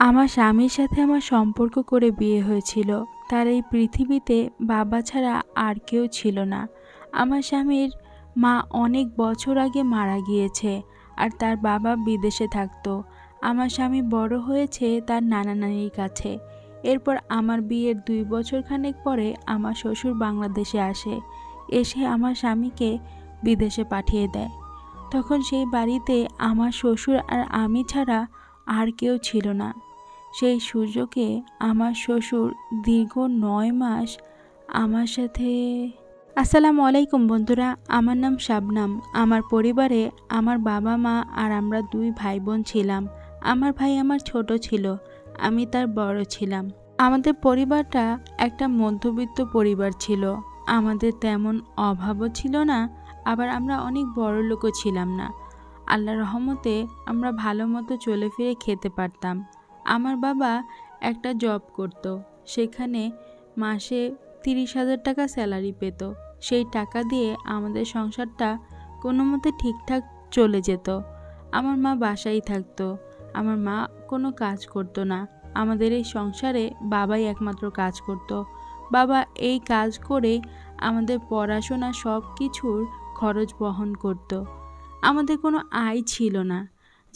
আমার স্বামীর সাথে আমার সম্পর্ক করে বিয়ে হয়েছিল। তার এই পৃথিবীতে বাবা ছাড়া আর কেউ ছিল না। আমার স্বামীর মা অনেক বছর আগে মারা গিয়েছে আর তার বাবা বিদেশে থাকতো। আমার স্বামী বড় হয়েছে তার নানা নানির কাছে। এরপর আমার বিয়ের দুই বছর খানেক পরে আমার শ্বশুর বাংলাদেশে আসে। এসে আমার স্বামীকে বিদেশে পাঠিয়ে দেয়। তখন সেই বাড়িতে আমার শ্বশুর আর আমি ছাড়া আর কেউ ছিল না। সেই সুযোগে আমার শ্বশুর দীর্ঘ নয় মাস আমার সাথে আসসালামু আলাইকুম বন্ধুরা, আমার নাম শাবনাম। আমার পরিবারে আমার বাবা মা আর আমরা দুই ভাই বোন ছিলাম। আমার ভাই আমার ছোট ছিল, আমি তার বড় ছিলাম। আমাদের পরিবারটা একটা মধ্যবিত্ত পরিবার ছিল। আমাদের তেমন অভাবও ছিল না, আবার আমরা অনেক বড় লোকও ছিলাম না। আল্লাহ রহমতে আমরা ভালো মতো চলে ফিরে খেতে পারতাম। আমার বাবা একটা জব করত। সেখানে মাসে তিরিশ হাজার টাকা স্যালারি পেত। সেই টাকা দিয়ে আমাদের সংসারটা কোনো মতে ঠিকঠাক চলে যেত। আমার মা বাসায় থাকতো। আমার মা কোনো কাজ করতো না। আমাদের এই সংসারে বাবাই একমাত্র কাজ করত। বাবা এই কাজ করে আমাদের পড়াশোনা সব কিছুর খরচ বহন করত। আমাদের কোনো আয় ছিল না।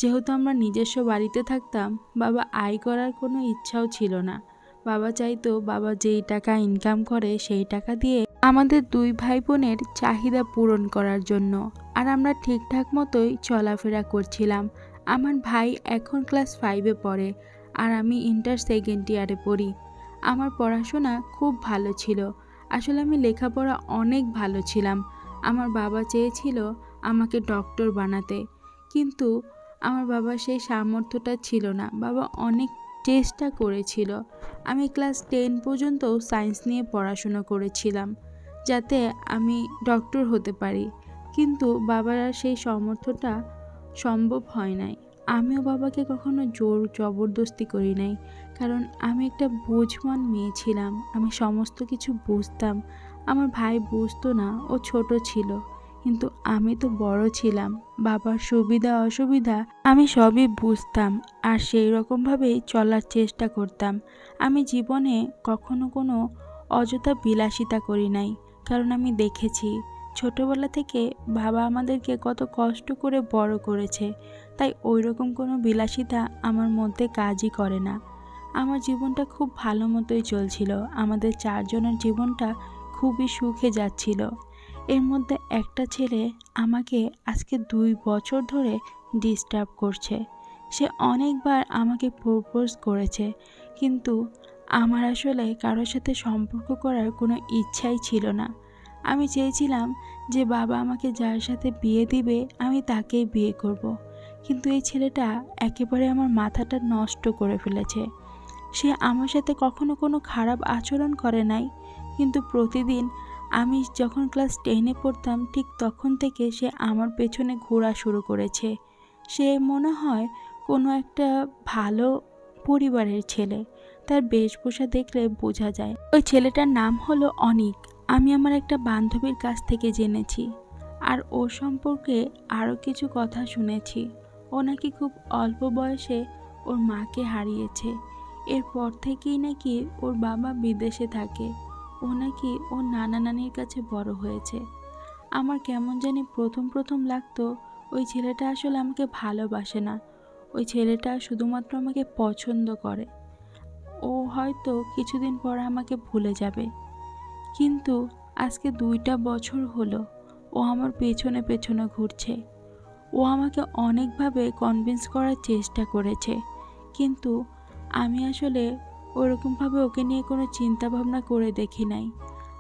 যেহেতু আমরা নিজস্ব বাড়িতে থাকতাম, বাবা আয় করার কোনো ইচ্ছাও ছিল না। বাবা চাইতো বাবা যেই টাকা ইনকাম করে সেই টাকা দিয়ে আমাদের দুই ভাই বোনের চাহিদা পূরণ করার জন্য। আর আমরা ঠিকঠাক মতোই চলাফেরা করছিলাম। আমার ভাই এখন ক্লাস ফাইভে পড়ে আর আমি ইন্টার সেকেন্ড ইয়ারে পড়ি। আমার পড়াশোনা খুব ভালো ছিল। আসলে আমি লেখাপড়া অনেক ভালো ছিলাম। আমার বাবা চেয়েছিল আমাকে ডক্টর বানাতে। কিন্তু আমার বাবার সেই সামর্থ্যটা ছিল না। বাবা অনেক চেষ্টা করেছিল। আমি ক্লাস টেন পর্যন্ত সায়েন্স নিয়ে পড়াশোনা করেছিলাম, যাতে আমি ডক্টর হতে পারি। কিন্তু বাবার আর সেই সামর্থ্যটা সম্ভব হয় নাই। আমিও বাবাকে কখনো জোর জবরদস্তি করি নাই, কারণ আমি একটা বুঝমান মেয়ে ছিলাম। আমি সমস্ত কিছু বুঝতাম। আমার ভাই বুঝতো না, ও ছোট ছিল। কিন্তু আমি তো বড় ছিলাম, বাবার সুবিধা অসুবিধা আমি সবই বুঝতাম আর সেই রকমভাবেই চলার চেষ্টা করতাম। আমি জীবনে কখনো কোনো অযথা বিলাসিতা করি নাই, কারণ আমি দেখেছি ছোটবেলা থেকে বাবা আমাদেরকে কত কষ্ট করে বড় করেছে, তাই ওই রকম কোনো বিলাসিতা আমার মধ্যে কাজই করে না। আমার জীবনটা খুব ভালো মতোই চলছিল, আমাদের চারজনের জীবনটা খুবই সুখে যাচ্ছিল। এর মধ্যে একটা ছেলে আমাকে আজকে দুই বছর ধরে ডিস্টার্ব করছে। সে অনেকবার আমাকে প্রপোজ করেছে, কিন্তু আমার আসলে কারোর সাথে সম্পর্ক করার কোনো ইচ্ছাই ছিল না। আমি চেয়েছিলাম যে বাবা আমাকে যার সাথে বিয়ে দিবে, আমি তাকেই বিয়ে করব। কিন্তু এই ছেলেটা একেবারে আমার মাথাটা নষ্ট করে ফেলেছে। সে আমার সাথে কখনো কোনো খারাপ আচরণ করে নাই, কিন্তু প্রতিদিন আমি যখন ক্লাস টেনে পড়তাম, ঠিক তখন থেকে সে আমার পেছনে ঘোরা শুরু করেছে। সে মনে হয় কোনো একটা ভালো পরিবারের ছেলে। তার বেশভূষা দেখলে বোঝা যায়। ওই ছেলেটার নাম হলো অনিক। আমি আমার একটা বান্ধবীর কাছ থেকে জেনেছি। আর ও সম্পর্কে আরও কিছু কথা শুনেছি। ও নাকি খুব অল্প বয়সে ওর মাকে হারিয়েছে। এরপর থেকেই নাকি ওর বাবা বিদেশে থাকে। ও নাকি ওর নানা নানির কাছে বড় হয়েছে। আমার কেমন জানি প্রথম প্রথম লাগতো, ওই ছেলেটা আসলে আমাকে ভালোবাসে না। ওই ছেলেটা শুধুমাত্র আমাকে পছন্দ করে। ও হয়তো কিছুদিন পর আমাকে ভুলে যাবে। কিন্তু আজকে দুইটা বছর হলো, ও আমার পেছনে পেছনে ঘুরছে। ও আমাকে অনেকভাবে কনভিন্স করার চেষ্টা করেছে। কিন্তু আমি আসলে ওরকমভাবে ওকে নিয়ে কোনো চিন্তা ভাবনা করে দেখি নাই।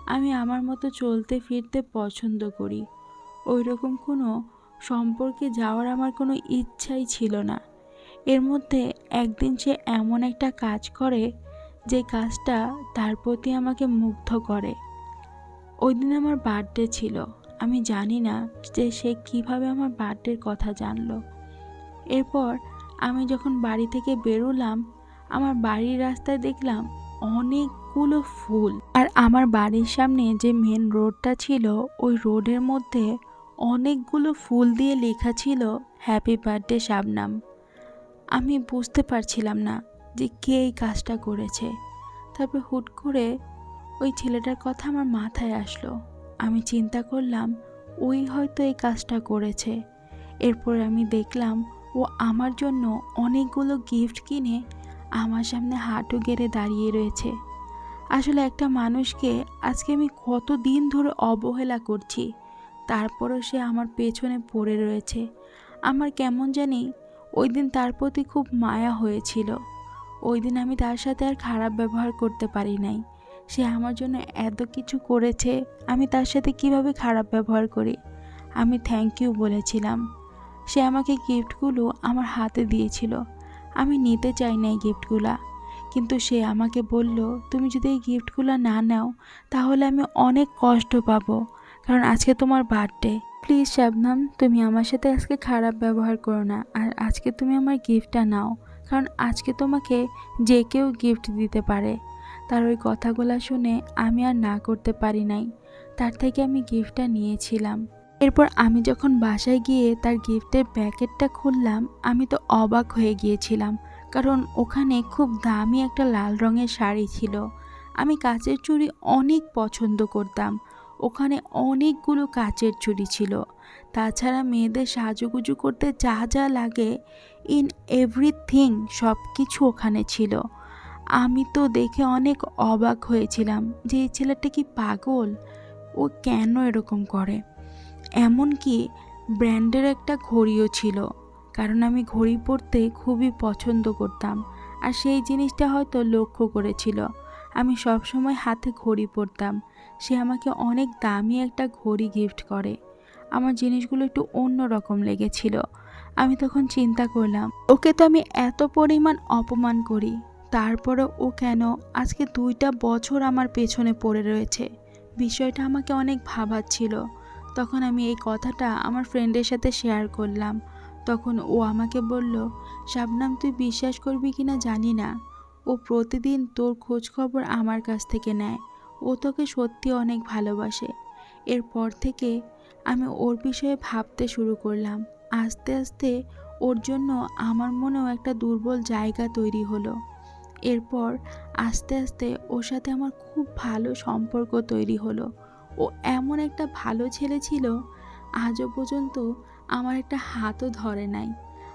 আমি আমার মতো চলতে ফিরতে পছন্দ করি। ওই রকম কোনো সম্পর্কে যাওয়ার আমার কোনো ইচ্ছাই ছিল না। এর মধ্যে একদিন সে এমন একটা কাজ করে যে কাজটা তার প্রতি আমাকে মুগ্ধ করে। ওই দিন আমার বার্থডে ছিল। আমি জানি না যে সে কীভাবে আমার বার্থডের কথা জানলো। এরপর আমি যখন বাড়ি থেকে বেরোলাম আমার বাড়ির রাস্তায় দেখলাম অনেকগুলো ফুল। আর আমার বাড়ির সামনে যে মেন রোডটা ছিল, ওই রোডের মধ্যে অনেকগুলো ফুল দিয়ে লেখা ছিল হ্যাপি বার্থডে শাবনাম আমি বুঝতে পারছিলাম না যে কে এই কাজটা করেছে। তারপর হুট করে ওই ছেলেটার কথা আমার মাথায় আসলো। আমি চিন্তা করলাম, ওই হয়তো এই কাজটা করেছে। এরপর আমি দেখলাম, ও আমার জন্য অনেকগুলো গিফট কিনে আমার সামনে হাঁটু গেড়ে দাঁড়িয়ে রয়েছে। আসলে একটা মানুষকে আজকে আমি কত দিন ধরে অবহেলা করছি, তারপরও সে আমার পেছনে পড়ে রয়েছে। আমার কেমন জানি ওই দিন তার প্রতি খুব মায়া হয়েছিল। ওই দিন আমি তার সাথে আর খারাপ ব্যবহার করতে পারি নাই। সে আমার জন্য এত কিছু করেছে, আমি তার সাথে কীভাবে খারাপ ব্যবহার করি? আমি থ্যাংক ইউ বলেছিলাম। সে আমাকে গিফটগুলো আমার হাতে দিয়েছিল। আমি নিতে চাই না এই গিফটগুলা কিন্তু সে আমাকে বলল, তুমি যদি এই গিফটগুলো না নাও, তাহলে আমি অনেক কষ্ট পাবো, কারণ আজকে তোমার বার্থডে প্লিজ শাবনাম, তুমি আমার সাথে আজকে খারাপ ব্যবহার করো না, আর আজকে তুমি আমার গিফটটা নাও, কারণ আজকে তোমাকে যে কেউ গিফট দিতে পারে। তার ওই কথাগুলো শুনে আমি আর না করতে পারি নাই। তার থেকে আমি গিফটটা নিয়েছিলাম। এরপর আমি যখন বাসায় গিয়ে তার গিফটের প্যাকেটটা খুললাম, আমি তো অবাক হয়ে গিয়েছিলাম। কারণ ওখানে খুব দামি একটা লাল রঙের শাড়ি ছিল। আমি কাচের চুড়ি অনেক পছন্দ করতাম। ওখানে অনেকগুলো কাচের চুড়ি ছিল। তাছাড়া মেয়েদের সাজুগুজু করতে যা যা লাগে ইন এভরিথিং সব কিছু ওখানে ছিল। আমি তো দেখে অনেক অবাক হয়েছিলাম যে এই ছেলেটা কি পাগল? ও কেন এরকম করে? এমনকি ব্র্যান্ডের একটা ঘড়িও ছিল, কারণ আমি ঘড়ি পরতে খুবই পছন্দ করতাম। আর সেই জিনিসটা হয়তো লক্ষ্য করেছিল। আমি সবসময় হাতে ঘড়ি পরতাম। সে আমাকে অনেক দামি একটা ঘড়ি গিফট করে। আমার জিনিসগুলো একটু অন্য রকম লেগেছিল। আমি তখন চিন্তা করলাম, ওকে তো আমি এত পরিমাণ অপমান করি তারপরে ও কেন আজকে দুইটা বছর আমার পেছনে পড়ে রয়েছে? বিষয়টা আমাকে অনেক ভাবাচ্ছিল। তখন আমি এই কথাটা আমার ফ্রেন্ডের সাথে শেয়ার করলাম। তখন ও আমাকে বলল, শাবনাম, তুই বিশ্বাস করবি কি না জানি না। ও প্রতিদিন তোর খোঁজ খবর আমার কাছ থেকে নেয়। ও তোকে সত্যি অনেক ভালোবাসে। এরপর থেকে আমি ওর বিষয়ে ভাবতে শুরু করলাম। আস্তে আস্তে ওর জন্য আমার মনেও একটা দুর্বল জায়গা তৈরি হলো। এরপর আস্তে আস্তে ওর সাথে আমার খুব ভালো সম্পর্ক তৈরি হলো। ও এমন একটা ভালো ছেলে ছিল, আজও পর্যন্ত আমার একটা হাতও ধরে নাই।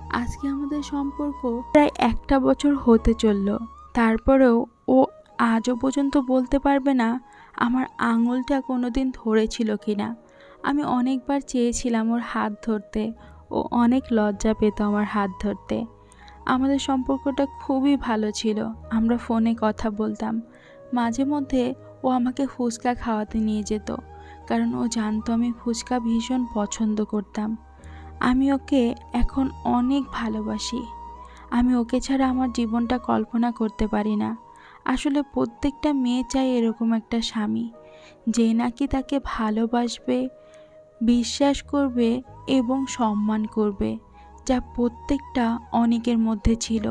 আজকে আমাদের সম্পর্ক প্রায় একটা বছর হতে চলল। তারপরেও ও আজও পর্যন্ত বলতে পারবে না আমার আঙুলটা কোনো দিন ধরেছিল কি না আমি অনেকবার চেয়েছিলাম ওর হাত ধরতে। ও অনেক লজ্জা পেত আমার হাত ধরতে। আমাদের সম্পর্কটা খুবই ভালো ছিল, আমরা ফোনে কথা বলতাম। মাঝে মধ্যে ও আমাকে ফুচকা খাওয়াতে নিয়ে যেত, কারণ ও জানতো আমি ফুচকা ভীষণ পছন্দ করতাম। আমি ওকে এখন অনেক ভালোবাসি। আমি ওকে ছাড়া আমার জীবনটা কল্পনা করতে পারি না। আসলে প্রত্যেকটা মেয়ে চায় এরকম একটা স্বামী, যে নাকি তাকে ভালোবাসবে, বিশ্বাস করবে এবং সম্মান করবে, যা প্রত্যেকটা অনেকের মধ্যে ছিল।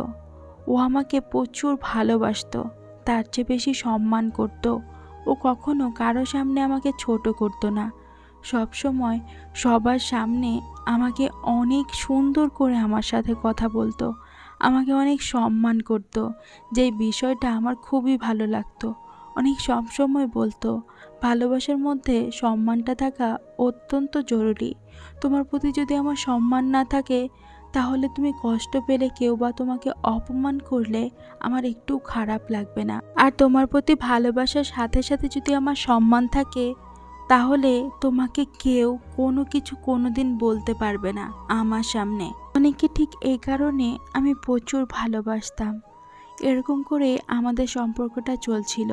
ও আমাকে প্রচুর ভালোবাসতো, তার চেয়ে বেশি সম্মান করত ও কখনো কারও সামনে আমাকে ছোট করতো না। সব সময় সবার সামনে আমাকে অনেক সুন্দর করে আমার সাথে কথা বলতো। আমাকে অনেক সম্মান করতো। যে বিষয়টা আমার খুবই ভালো লাগতো। অনেক সবসময় বলতো, ভালোবাসার মধ্যে সম্মানটা থাকা অত্যন্ত জরুরি। তোমার প্রতি যদি আমার সম্মান না থাকে তাহলে তুমি কষ্ট পেলে কেউ বা তোমাকে অপমান করলে আমার একটু খারাপ লাগবে না। আর তোমার প্রতি ভালোবাসার সাথে সাথে যদি আমার সম্মান থাকে, তাহলে তোমাকে কেউ কোনো কিছু কোনো দিন বলতে পারবে না আমার সামনে। অনেকে ঠিক এই কারণে আমি প্রচুর ভালোবাসতাম। এরকম করে আমাদের সম্পর্কটা চলছিল।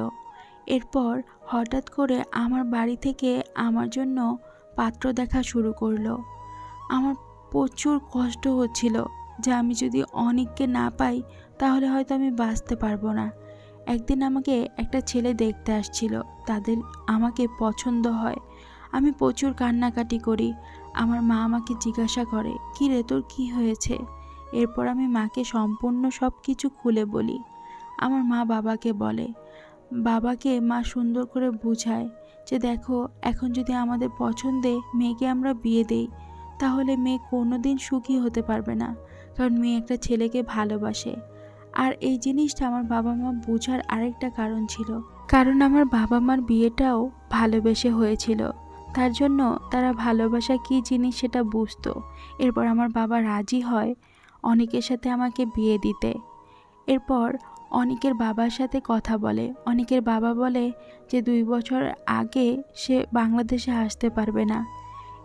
এরপর হঠাৎ করে আমার বাড়ি থেকে আমার জন্য পাত্র দেখা শুরু করল। আমার প্রচুর কষ্ট হচ্ছিল যে আমি যদি অনেককে না পাই, তাহলে হয়তো আমি বাঁচতে পারব না। একদিন আমাকে একটা ছেলে দেখতে আসছিল, তাদের আমাকে পছন্দ হয়। আমি প্রচুর কান্নাকাটি করি, আমার মা আমাকে জিজ্ঞাসা করে, কী রে, তোর কী হয়েছে? এরপর আমি মাকে সম্পূর্ণ সব কিছু খুলে বলি। আমার মা বাবাকে বলে, বাবাকে মা সুন্দর করে বুঝায় যে দেখো, এখন যদি আমাদের পছন্দে মেয়েকে আমরা বিয়ে দেই তাহলে মেয়ে কোনো দিন সুখী হতে পারবে না, কারণ মেয়ে একটা ছেলেকে ভালোবাসে। আর এই জিনিসটা আমার বাবা মা বোঝার আরেকটা কারণ ছিল। কারণ আমার বাবা মার বিয়েটাও ভালোবেসে হয়েছিল। তার জন্য তারা ভালোবাসা কী জিনিস সেটা বুঝতো। এরপর আমার বাবা রাজি হয় অনেকের সাথে আমাকে বিয়ে দিতে। এরপর অনেকের বাবার সাথে কথা বলে। অনেকের বাবা বলে যে দুই বছর আগে সে বাংলাদেশে আসতে পারবে না।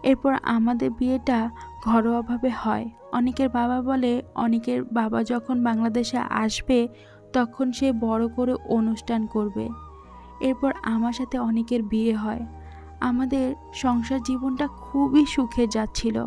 এরপর আমাদের বিয়েটা ঘরোয়াভাবে হয়। অনেকের বাবা বলে, অনেকের বাবা যখন বাংলাদেশে আসবে, তখন সে বড় করে অনুষ্ঠান করবে। এরপর আমার সাথে অনেকের বিয়ে হয়। আমাদের সংসার জীবনটা খুবই সুখে যাচ্ছিল।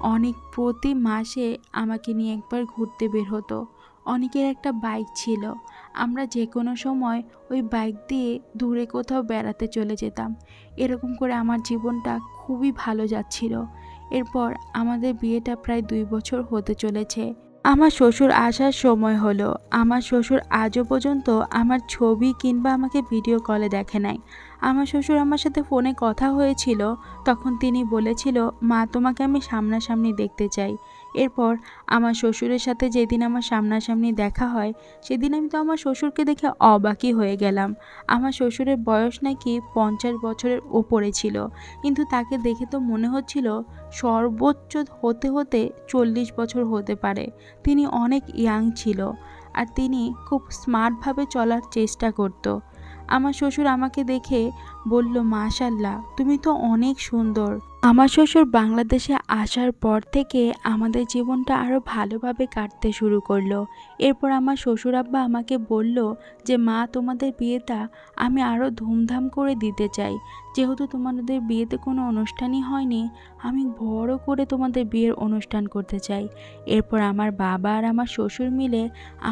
অনেক প্রতি মাসে আমাকে নিয়ে একবার ঘুরতে বের হতো। অনেকের একটা বাইক ছিল। আমরা যে কোনো সময় ওই বাইক দিয়ে দূরে কোথাও বেড়াতে চলে যেতাম। এরকম করে আমার জীবনটা খুবই ভালো যাচ্ছিল। এরপর আমাদের বিয়েটা প্রায় দুই বছর হতে চলেছে। আমার শ্বশুর আসার সময় হলো। আমার শ্বশুর আজও পর্যন্ত আমার ছবি কিংবা আমাকে ভিডিও কলে দেখে নাই। আমার শ্বশুর আমার সাথে ফোনে কথা হয়েছিল। তখন তিনি বলেছিল, মা, তোমাকে আমি সামনাসামনি দেখতে চাই। এরপর আমার শ্বশুরের সাথে যেদিন আমার সামনাসামনি দেখা হয়, সেদিন আমি তো আমার শ্বশুরকে দেখে অবাকই হয়ে গেলাম। আমার শ্বশুরের বয়স নাকি পঞ্চাশ বছরের ওপরে ছিল, কিন্তু তাকে দেখে তো মনে হচ্ছিল সর্বোচ্চ হতে হতে চল্লিশ বছর হতে পারে। তিনি অনেক ইয়াং ছিল আর তিনি খুব স্মার্টভাবে চলার চেষ্টা করতো। আমার শ্বশুর আমাকে দেখে বলল, মাশাল্লাহ, তুমি তো অনেক সুন্দর। আমার শ্বশুর বাংলাদেশে আসার পর থেকে আমাদের জীবনটা আরও ভালোভাবে কাটতে শুরু করল। এরপর আমার শ্বশুর আব্বা আমাকে বলল যে, মা, তোমাদের বিয়েটা আমি আরও ধুমধাম করে দিতে চাই। যেহেতু তোমাদের বিয়েতে কোনো অনুষ্ঠানই হয়নি, আমি বড় করে তোমাদের বিয়ের অনুষ্ঠান করতে চাই। এরপর আমার বাবা আর আমার শ্বশুর মিলে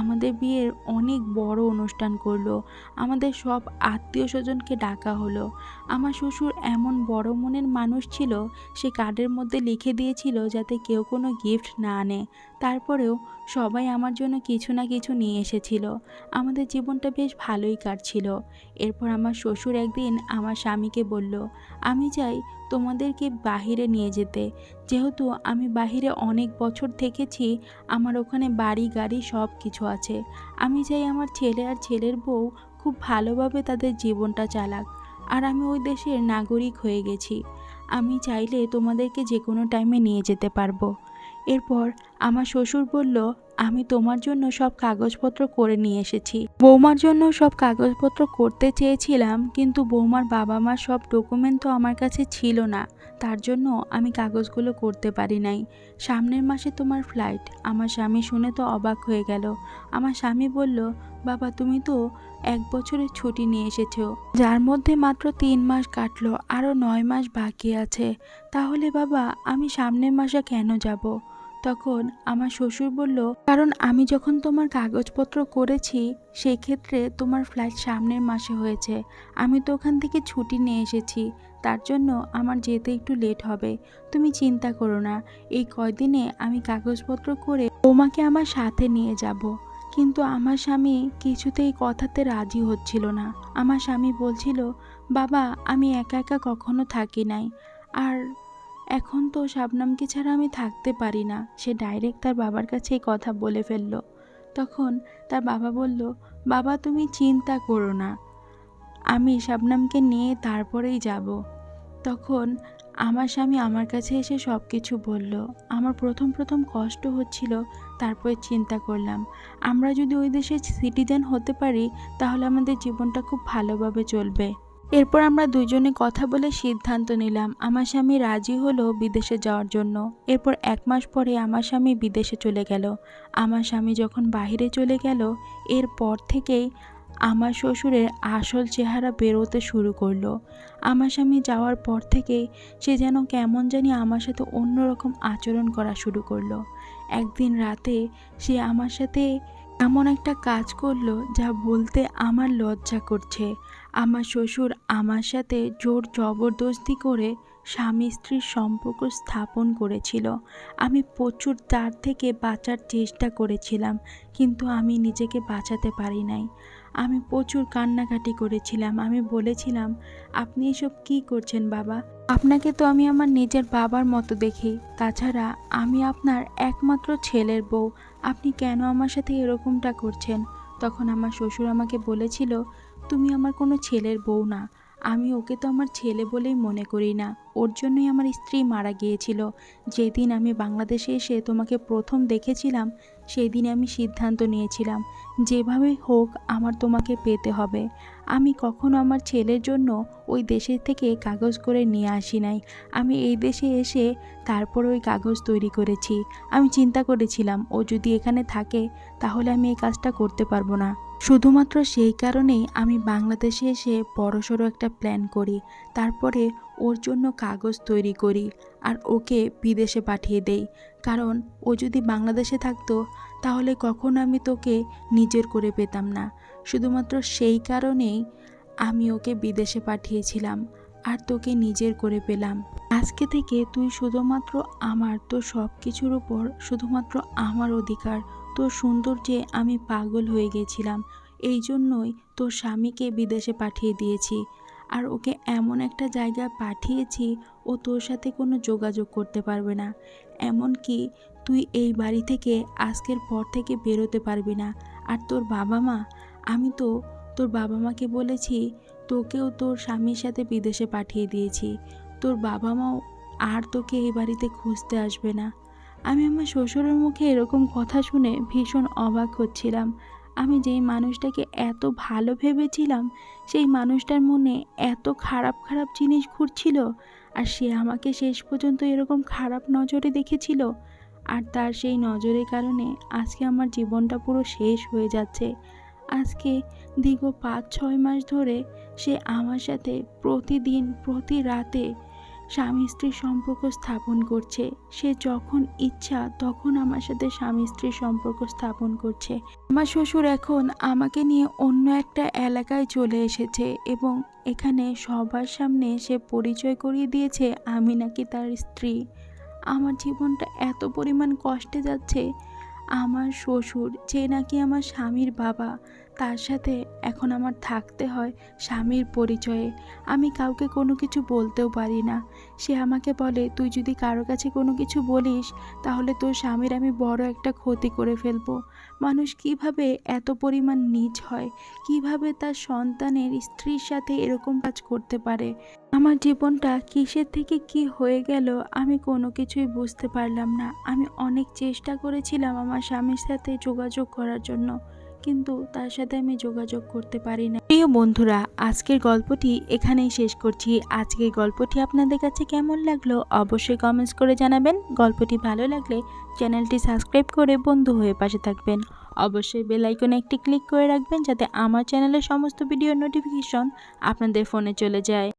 আমাদের বিয়ের অনেক বড় অনুষ্ঠান করল। আমাদের সব আত্মীয় স্বজনকে ডাকা হলো। আমার শ্বশুর এমন বড় মনের মানুষ ছিল, সে কার্ডের মধ্যে লিখে দিয়েছিল যাতে কেউ কোনো গিফট না আনে। তারপরেও সবাই আমার জন্য কিছু না কিছু নিয়ে এসেছিল। আমাদের জীবনটা বেশ ভালোই কাটছিল। এরপর আমার শ্বশুর একদিন আমার স্বামীকে বলল, আমি চাই তোমাদেরকে বাহিরে নিয়ে যেতে। যেহেতু আমি বাহিরে অনেক বছর থেকেছি, আমার ওখানে বাড়ি, গাড়ি সব কিছু আছে। আমি চাই আমার ছেলে আর ছেলের বউ খুব ভালোভাবে তাদের জীবনটা চালাক। আর আমি ওই দেশের নাগরিক হয়ে গেছি। আমি চাইলে তোমাদেরকে যে কোনো টাইমে নিয়ে যেতে পারব। এরপর আমার শ্বশুর বলল, আমি তোমার জন্য সব কাগজপত্র করে নিয়ে এসেছি। বৌমার জন্য সব কাগজপত্র করতে চেয়েছিলাম, কিন্তু বৌমার বাবা মার সব ডকুমেন্ট তো আমার কাছে ছিল না। তার জন্য আমি কাগজগুলো করতে পারি নাই। সামনের মাসে তোমার ফ্লাইট আমার স্বামী শুনে তো অবাক হয়ে গেল। আমার স্বামী বলল, বাবা, তুমি তো এক বছরের ছুটি নিয়ে এসেছ। যার মধ্যে মাত্র তিন মাস কাটলো, আরও নয় মাস বাকি আছে। তাহলে বাবা, আমি সামনের মাসে কেন যাব? তখন আমার শ্বশুর বলল, কারণ আমি যখন তোমার কাগজপত্র করেছি সেই ক্ষেত্রে তোমার ফ্লাইট সামনের মাসে হয়েছে। আমি তো ওখান থেকে ছুটি নিয়ে এসেছি। তার জন্য আমার যেতে একটু লেট হবে। তুমি চিন্তা করো না। এই কয়দিনে আমি কাগজপত্র করে তোমাকে আমার সাথে নিয়ে যাব। কিন্তু আমার স্বামী কিছুতেই কথাতে রাজি হচ্ছিল না। আমার স্বামী বলছিল, বাবা, আমি একা একা কখনো থাকি নাই। আর এখন তো শাবনামকে ছাড়া আমি থাকতে পারি না। সে ডাইরেক্ট তার বাবার কাছেই কথা বলে ফেলল। তখন তার বাবা বলল, বাবা, তুমি চিন্তা করো না। আমি শাবনামকে নিয়ে তারপরেই যাব। তখন আমার স্বামী আমার কাছে এসে সব কিছু বলল। আমার প্রথম প্রথম কষ্ট হচ্ছিল, তারপরে চিন্তা করলাম। আমরা যদি ওই দেশের সিটিজেন হতে পারি, তাহলে আমাদের জীবনটা খুব ভালোভাবে চলবে। এরপর আমরা দুজনে কথা বলে সিদ্ধান্ত নিলাম, আমার স্বামী রাজি হলো বিদেশে যাওয়ার জন্য। এরপর এক মাস পরে আমার স্বামী বিদেশে চলে গেল। আমার স্বামী যখন বাইরে চলে গেল, এরপর থেকেই আমার শ্বশুরের আসল চেহারা বেরোতে শুরু করল। আমার স্বামী যাওয়ার পর থেকেই সে যেন কেমন জানি আমার সাথে অন্যরকম আচরণ করা শুরু করল। একদিন রাতে সে আমার সাথে এমন একটা কাজ করল যা বলতে আমার লজ্জা করছে। আমার শ্বশুর আমার সাথে জোর জবরদস্তি করে স্বামী স্ত্রীর সম্পর্ক স্থাপন করেছিল। আমি প্রচুর তার থেকে বাঁচার চেষ্টা করেছিলাম, কিন্তু আমি নিজেকে বাঁচাতে পারি নাই। আমি প্রচুর কান্নাকাটি করেছিলাম। আমি বলেছিলাম, আপনি এসব কী করছেন বাবা? আপনাকে তো আমি আমার নিজের বাবার মতো দেখি। তাছাড়া আমি আপনার একমাত্র ছেলের বউ। আপনি কেন আমার সাথে এরকমটা করছেন? তখন আমার শ্বশুর আমাকে বলেছিল তুমি আমার কোনো ছেলের বউ না। আমি ওকে তো আমার ছেলে বলেই মনে করি না। ওর জন্যই আমার স্ত্রী মারা গিয়েছিল। যেদিন আমি বাংলাদেশে এসে তোমাকে প্রথম দেখেছিলাম সেই দিনে আমি সিদ্ধান্ত নিয়েছিলাম, যেভাবে হোক আমার তোমাকে পেতে হবে। আমি কখনো আমার ছেলের জন্য ওই দেশের থেকে কাগজ করে নিয়ে আসি নাই। আমি এই দেশে এসে তারপর ওই কাগজ তৈরি করেছি। আমি চিন্তা করেছিলাম, ও যদি এখানে থাকে, তাহলে আমি এই কাজটা করতে পারব না। শুধুমাত্র সেই কারণেই আমি বাংলাদেশে এসে বড়সড় একটা প্ল্যান করি, তারপরে ওর জন্য কাগজ তৈরি করি আর ওকে বিদেশে পাঠিয়ে দেই। কারণ ও যদি বাংলাদেশে থাকতো, তাহলে কখনো আমি তোকে নিজের করে পেতাম না। শুধুমাত্র সেই কারণেই আমি ওকে বিদেশে পাঠিয়েছিলাম আর তোকে নিজের করে পেলাম। আজকে থেকে তুই শুধুমাত্র আমার তো সব কিছুর উপর শুধুমাত্র আমার অধিকার তোর সৌন্দর্যে আমি পাগল হয়ে গেছিলাম। এই জন্যই তোর স্বামীকে বিদেশে পাঠিয়ে দিয়েছি। আর ওকে এমন একটা জায়গায় পাঠিয়েছি, ও তোর সাথে কোনো যোগাযোগ করতে পারবে না। এমনকি তুই এই বাড়ি থেকে আজকের পর থেকে বেরোতে পারবি না। আর তোর বাবা মা আমি তো তোর বাবা মাকে বলেছি, তোকেও তোর স্বামীর সাথে বিদেশে পাঠিয়ে দিয়েছি। তোর বাবা মাও আর তোকে এই বাড়িতে খুঁজতে আসবে না। আমি আমার শ্বশুরের মুখে এরকম কথা শুনে ভীষণ অবাক হচ্ছিলাম। আমি যেই মানুষটাকে এত ভালো ভেবেছিলাম, সেই মানুষটার মনে এত খারাপ খারাপ জিনিস ঘুরছিল, আর সে আমাকে শেষ পর্যন্ত এরকম খারাপ নজরে দেখেছিল, আর তার সেই নজরের কারণে আজকে আমার জীবনটা পুরো শেষ হয়ে যাচ্ছে। আজকে দীর্ঘ পাঁচ ছয় মাস ধরে সে আমার সাথে প্রতিদিন, প্রতি রাতে স্বামী স্ত্রীর সম্পর্ক স্থাপন করছে। সে যখন ইচ্ছা, তখন আমার সাথে স্বামী স্ত্রীর সম্পর্ক স্থাপন করছে। আমার শ্বশুর এখন আমাকে নিয়ে অন্য একটা এলাকায় চলে এসেছে এবং এখানে সবার সামনে সে পরিচয় করিয়ে দিয়েছে আমি নাকি তার স্ত্রী। আমার জীবনটা এত পরিমাণ কষ্টে যাচ্ছে। আমার শ্বশুর, যে নাকি আমার স্বামীর বাবা তার সাথে এখন আমার থাকতে হয় স্বামীর পরিচয়ে। আমি কাউকে কোনো কিছু বলতেও পারি না। সে আমাকে বলে, তুই যদি কারও কাছে কোনো কিছু বলিস, তাহলে তোর স্বামীর আমি বড় একটা ক্ষতি করে ফেলব। মানুষ কীভাবে এত পরিমাণ নিচ হয়? কীভাবে তার সন্তানের স্ত্রীর সাথে এরকম কাজ করতে পারে? আমার জীবনটা কিসের থেকে কি হয়ে গেল, আমি কোনো কিছুই বুঝতে পারলাম না। আমি অনেক চেষ্টা করেছিলাম আমার স্বামীর সাথে যোগাযোগ করার জন্য। কিন্তু তার সাথে আমি যোগাযোগ করতে পারি না। প্রিয় বন্ধুরা, আজকের গল্পটি এখানেই শেষ করছি। আজকের গল্পটি আপনাদের কাছে কেমন লাগল অবশ্যই কমেন্টস করে জানাবেন। গল্পটি ভালো লাগলে চ্যানেলটি সাবস্ক্রাইব করে বন্ধু হয়ে পাশে থাকবেন। অবশ্যই বেল আইকনে একটি ক্লিক করে রাখবেন যাতে আমার চ্যানেলের সমস্ত ভিডিও নোটিফিকেশন আপনাদের ফোনে চলে যায়।